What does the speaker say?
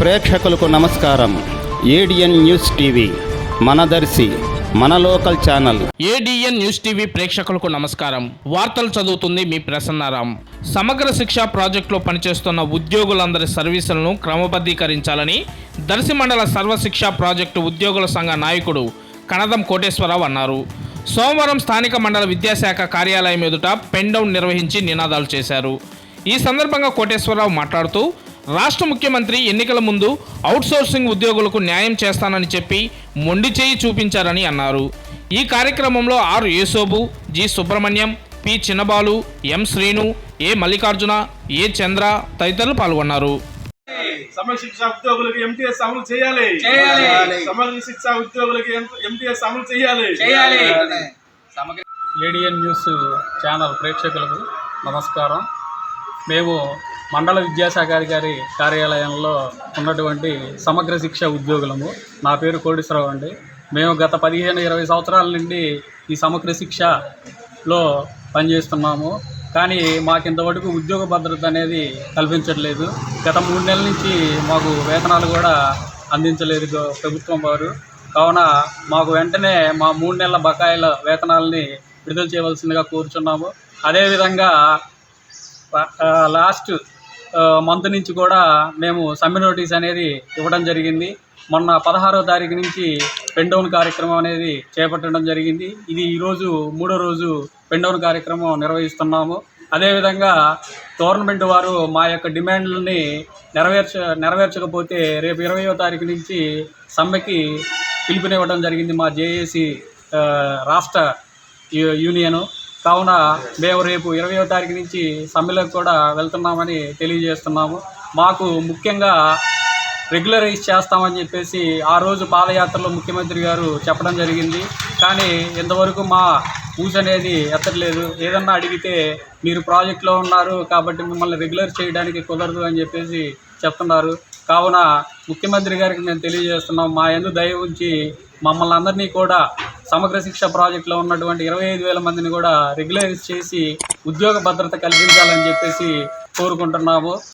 ప్రేక్షకులకు నమస్కారం. ADN news TV మనదర్శి మన local channel. ADN news TV ప్రేక్షకులకు నమస్కారం. వార్తలు చదువుతుంది మీ ప్రసన్నారాం. సమగ్ర శిక్ష ప్రాజెక్టులో పనిచేస్తున్న ఉద్యోగులందరి సర్వీసులను క్రమబద్ధీకరించాలని దర్శి మండల సర్వశిక్ష ప్రాజెక్టు ఉద్యోగుల సంఘ నాయకుడు కనదం కోటేశ్వరరావు అన్నారు. సోమవారం స్థానిక మండల విద్యాశాఖ కార్యాలయం ఎదుట పెండౌన్ నిర్వహించి నినాదాలు చేశారు. ఈ సందర్భంగా కోటేశ్వరరావు మాట్లాడుతూ రాష్ట్ర ముఖ్యమంత్రి ఎన్నికల ముందు అవుట్సోర్సింగ్ ఉద్యోగులకు న్యాయం చేస్తానని చెప్పి మొండి చేయి చూపించారని అన్నారు. ఈ కార్యక్రమంలో R Yesobu G Subrahmanyam P Chinnabalu M Srinu A Mallikarjuna A Chandra తదితరులు పాల్గొన్నారు. సమగ్ర శిక్ష ఉద్యోగులకు ఎంటీఎస్ అమలు చేయాలి. చేయాలి. సమగ్ర శిక్ష ఉద్యోగులకు ఎంటీఎస్ అమలు చేయాలి. చేయాలి. ఏడిఎన్ న్యూస్ ఛానల్ ప్రేక్షకులకు నమస్కారం. మేము మండల విద్యాశాఖ గారి కార్యాలయంలో ఉన్నటువంటి సమగ్ర శిక్ష ఉద్యోగులము. నా పేరు కోటేశ్వరరావు అండి. మేము గత పదిహేను ఇరవై సంవత్సరాల నుండి ఈ సమగ్ర శిక్షలో పనిచేస్తున్నాము. కానీ మాకు ఇంతవరకు ఉద్యోగ భద్రత అనేది కల్పించట్లేదు. గత మూడు నెలల నుంచి మాకు వేతనాలు కూడా అందించలేదు ప్రభుత్వం వారు. కావున మాకు వెంటనే మా మూడు నెలల బకాయిల వేతనాలని విడుదల చేయవలసిందిగా కోరుచున్నాము. అదేవిధంగా లాస్ట్ మంత్ నుంచి కూడా మేము సమ్మె నోటీస్ అనేది ఇవ్వడం జరిగింది. మొన్న పదహారో తారీఖు నుంచి పెండౌన్ కార్యక్రమం అనేది చేపట్టడం జరిగింది. ఇది ఈరోజు మూడో రోజు పెండౌన్ కార్యక్రమం నిర్వహిస్తున్నాము. అదేవిధంగా గవర్నమెంట్ వారు మా యొక్క డిమాండ్లని నెరవేర్చ నెరవేర్చకపోతే రేపు ఇరవయో తారీఖు నుంచి సమ్మెకి పిలుపునివ్వడం జరిగింది మా జేఏసీ రాష్ట్ర యూనియను. కావున మేము రేపు ఇరవయో తారీఖు నుంచి సమ్మెలకు కూడా వెళ్తున్నామని తెలియజేస్తున్నాము. మాకు ముఖ్యంగా రెగ్యులరైజ్ చేస్తామని చెప్పేసి ఆ రోజు పాదయాత్రలో ముఖ్యమంత్రి గారు చెప్పడం జరిగింది. కానీ ఇంతవరకు మా ఊస్ అనేది ఎత్తట్లేదు. ఏదన్నా అడిగితే మీరు ప్రాజెక్ట్లో ఉన్నారు కాబట్టి మిమ్మల్ని రెగ్యులర్ చేయడానికి కుదరదు అని చెప్పేసి చెప్తున్నారు. కావున ముఖ్యమంత్రి గారికి మేము తెలియజేస్తున్నాం. మా ఎందు దయ ఉంచి మమ్మల్ని అందరినీ కూడా సమగ్ర శిక్ష ప్రాజెక్టులో ఉన్నటువంటి ఇరవై ఐదు వేల మందిని కూడా రెగ్యులరైజ్ చేసి ఉద్యోగ భద్రత కల్పించాలని చెప్పేసి కోరుకుంటున్నాము.